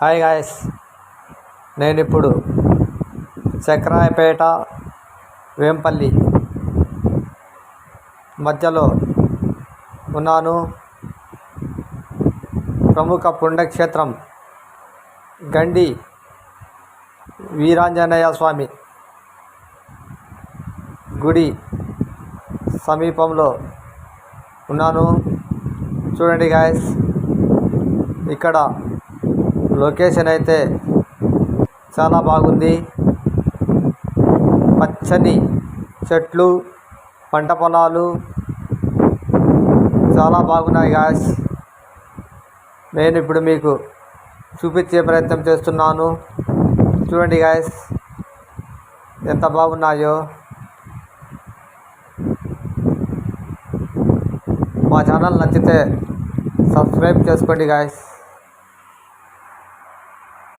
Hi guys. నేను ఇప్పుడు చక్రాయపేట వేంపల్లి మధ్యలో ఉన్నాను. ప్రముఖ పుణ్యక్షేత్రం గండి వీరాంజనేయ స్వామి గుడి సమీపంలో ఉన్నాను. చూడండి గాయస్ ఇక్కడ లొకేషన్ అయితే చాలా బాగుంది. పచ్చని చెట్లు పంట పొలాలు చాలా బాగున్నాయి గాయస్ నేను ఇప్పుడు మీకు చూపించే ప్రయత్నం చేస్తున్నాను. చూడండి గాయస్ ఎంత బాగున్నాయో. మా ఛానల్ నచ్చితే సబ్స్క్రైబ్ చేసుకోండి గాయస్